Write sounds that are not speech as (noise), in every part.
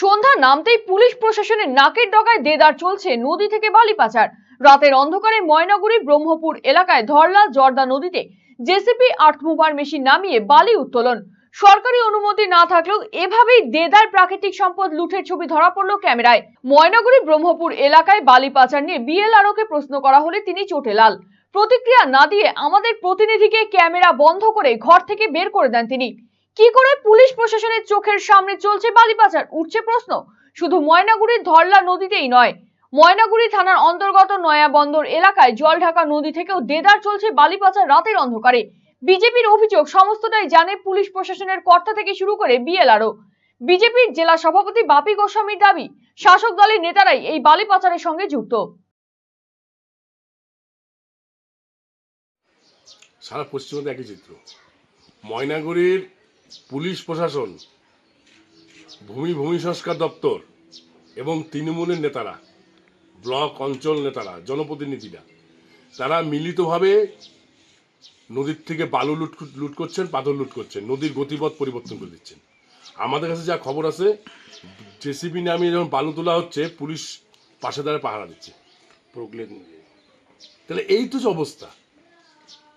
সন্ধ্যা নামতেই পুলিশ প্রশাসনের নাকের ডগায় দেদার চলছে নদী থেকে বালি পাচার। রাতের অন্ধকারে ময়নাগুড়ি, ব্রহ্মপুর এলাকায় ধরলা জর্দা নদীতে জেসিপি আর্থমুভার মেশিন নামিয়ে বালি উত্তোলন। সরকারি অনুমতি না থাকলেও এভাবেই দেদার প্রাকৃতিক সম্পদ লুঠের ছবি ধরা পড়ল ক্যামেরায়। ময়নাগুড়ি, ব্রহ্মপুর এলাকায় বালি পাচার নিয়ে বিএলআরওকে প্রশ্ন করা হলে তিনি চোটে লাল। প্রতিক্রিয়া না দিয়ে আমাদের প্রতিনিধিকে ক্যামেরা বন্ধ করে ঘর থেকে বের করে দেন তিনি। কি করে পুলিশ প্রশাসনের চোখের সামনে চলছে বালি পাচার উঠছে প্রশ্ন। শুধু ময়নাগুড়ির ধরলা নদীতেই নয়, ময়নাগুড়ি থানার অন্তর্গত নয়াবন্দর এলাকায় জলঢাকা নদী থেকেও দেদার চলছে বালি পাচার রাতের অন্ধকারে। বিজেপির অভিযোগ, সমস্তটাই জানে পুলিশ প্রশাসনের কর্তা থেকে শুরু করে বিএলআরও। বিজেপির জেলা সভাপতি বাপি গোস্বামীর দাবি, শাসক দলের নেতারাই এই বালি পাচারের সঙ্গে যুক্ত। সারা পশ্চিমবঙ্গে একই চিত্র। ময়নাগুড়ির পুলিশ প্রশাসন ভূমি ভূমি সংস্কার দপ্তর এবং তৃণমূলের নেতারা ব্লক অঞ্চল নেতারা জনপ্রতিনিধিরা তারা মিলিতভাবে নদীর থেকে বালু লুট লুট করছেন পাথর লুট করছেন নদীর গতিপথ পরিবর্তন করে দিচ্ছেন। আমাদের কাছে যা খবর আছে জেসিবি নামিয়ে যখন বালু তোলা হচ্ছে পুলিশ পাশে দাঁড়ে পাহারা দিচ্ছে। তাহলে এই তো যে অবস্থা।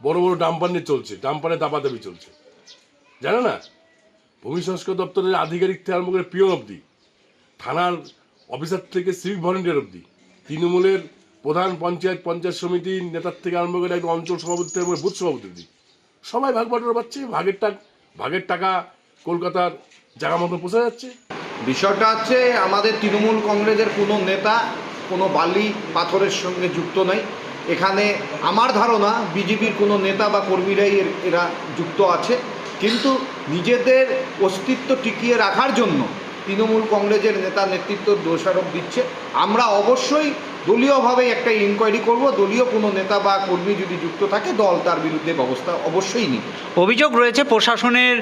বড় বড় ডাম্পার নিয়ে চলছে ডাম্পারে দাবাদাবি চলছে। জানে না? ভূমি সংস্কার দপ্তরের আধিকারিক থেকে আরম্ভ করে পিয়ন অবধি, থানার অফিসার থেকে সিভিক ভলেন্টিয়ার অবধি, তৃণমূলের প্রধান পঞ্চায়েত পঞ্চায়েত সমিতির নেতার থেকে আরম্ভ করে একদম অঞ্চল সভাপতি থেকে বুথ সভাপতি অবধি। সবাই ভাগ বাটোয়ারা পাচ্ছে, ভাগের টাকা ভাগের টাকা কলকাতার জায়গা মতো পৌঁছে যাচ্ছে। বিষয়টা হচ্ছে, আমাদের তৃণমূল কংগ্রেসের কোনো নেতা, কোনো বালি পাথরের সঙ্গে যুক্ত নাই। এখানে আমার ধারণা, বিজেপির কোনো নেতা বা কর্মীরাই এরা যুক্ত আছে। কিন্তু নিজেদের অস্তিত্ব টিকিয়ে রাখার জন্য তৃণমূল কংগ্রেসের নেতা নেতৃত্ব দোষারোপ দিচ্ছে। আমরা অবশ্যই দলীয়ভাবে একটা ইনকোয়ারি করব। দলীয় কোনো নেতা বা কর্মী যদি যুক্ত থাকে দল তার বিরুদ্ধে ব্যবস্থা অবশ্যই নিবে। অভিযোগ রয়েছে প্রশাসনের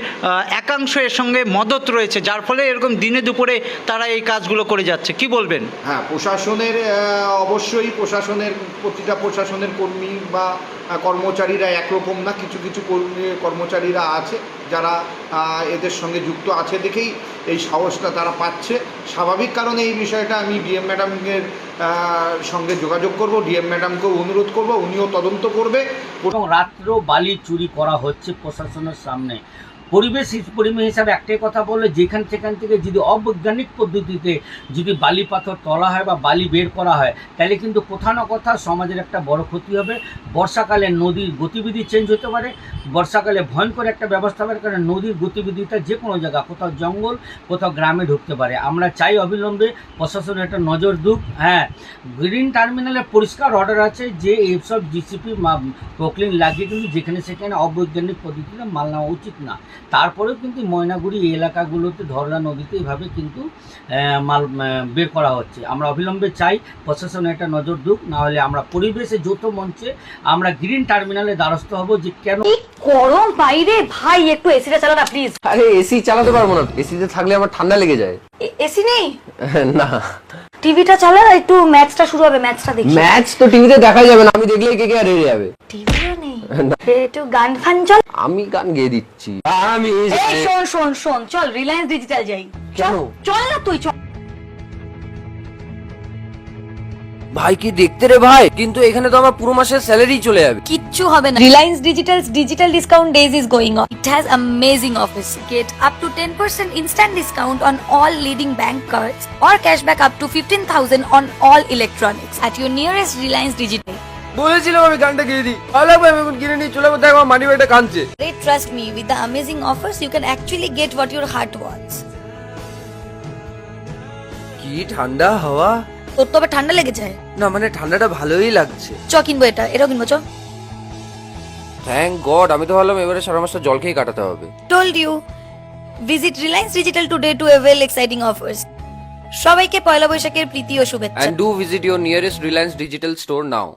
একাংশ এর সঙ্গে মদত রয়েছে যার ফলে এরকম দিনে দুপুরে তারা এই কাজগুলো করে যাচ্ছে। কি বলবেন? হ্যাঁ প্রশাসনের অবশ্যই প্রশাসনের প্রতিটা প্রশাসনের কর্মী বা কর্মচারীরা একরকম না কিছু কিছু কর্মী কর্মচারীরা আছে। যারা এদের সঙ্গে যুক্ত আছে দেখেই এই সাহসটা তারা পাচ্ছে। স্বাভাবিক কারণে এই বিষয়টা আমি ডিএম ম্যাডামের সঙ্গে যোগাযোগ করব, ডিএম ম্যাডামকেও অনুরোধ করব, উনিও তদন্ত করবে। রাত্রেও বালি চুরি করা হচ্ছে প্রশাসনের সামনে। পরিবেশ পরিবেশ হিসাবে একটাই কথা বললে, যেখান সেখান থেকে যদি অবৈজ্ঞানিক পদ্ধতিতে যদি বালি পাথর তোলা হয় বা বালি বের করা হয়, তাহলে কিন্তু কোথাও না কোথাও সমাজের একটা বড় ক্ষতি হবে। বর্ষাকালে নদীর গতিবিধি চেঞ্জ হতে পারে, বর্ষাকালে ভয়ঙ্কর একটা ব্যবস্থা হবে কারণ নদীর গতিবিধিটা যে কোনো জায়গা, কোথাও জঙ্গল, কোথাও গ্রামে ঢুকতে পারে। আমরা চাই অবিলম্বে প্রশাসনের একটা নজর দুক। হ্যাঁ গ্রিন টার্মিনালে পরিষ্কার অর্ডার আছে যে এইসব জিসিপি প্রোক্লিন লাগিয়ে কিন্তু যেখানে সেখানে অবৈজ্ঞানিক পদ্ধতিতে মাল নেওয়া উচিত না। তারপরেও কিন্তু ময়নাগুড়ি এই এলাকাগুলোতে ধরলা নদীতে এইভাবে কিন্তু মাল বের করা হচ্ছে। আমরা অবিলম্বে চাই প্রশাসন একটা নজর দুক না হলে আমরা পরিবেশে যৌথ মঞ্চে আমরা গ্রিন টার্মিনালে দ্বারস্থ হব যে কেন গরম বাইরে ভাই একটু এসিটা চালা না প্লিজ আরে এসি চালাতে পারব না। এসিতে থাকলে আমার ঠান্ডা লেগে যায়। এসি নেই? (laughs) না। টিভিটা চালা একটু ম্যাচটা শুরু হবে ম্যাচটা দেখি। ম্যাচ তো টিভিতে দেখা যাবে না আমি দেখলেই কে কে আর হেরে যাবে। এ, একটু গান ফান চল। আমি গান গেয়ে দিচ্ছি। আমি এই শোন শোন শোন চল রিলায়েন্স ডিজিটাল যাই। চল চল না তুই চল। ভাই কি দেখতে রে ভাই? কিন্তু এখানে তো আমার পুরো মাসের স্যালারি চলে যাবে। কিচ্ছু হবে না। Reliance Digital's Digital Discount Days is going on it has amazing offers get up to 10% instant discount on all leading bank cards or cashback up to 15000 on all electronics at your nearest Reliance Digital. বলেছিলাম আমি গানটা গেয়ে দিই। লাগবে আমি এখন কিনে নিয়ে চলে যাব। দেখ আমার মানি ব্যাগটা কাঁদছে। They trust me with the amazing offers you can actually get what your heart wants. কি ঠান্ডা হাওয়া? তোর তো আবার ঠান্ডা লেগে যায় না মানে ঠান্ডাটা ভালোই লাগছে। চ কিনবো এটা এটাও কিনবো চ। থ্যাংক গড আমি তো ভাবলাম এবারে সারা মাসটা জল খেয়ে কাটাতে হবে। Told you visit Reliance Digital today to avail exciting offers. সবাইকে পয়লা বৈশাখের প্রীতি ও শুভেচ্ছা। And do visit your nearest Reliance Digital store now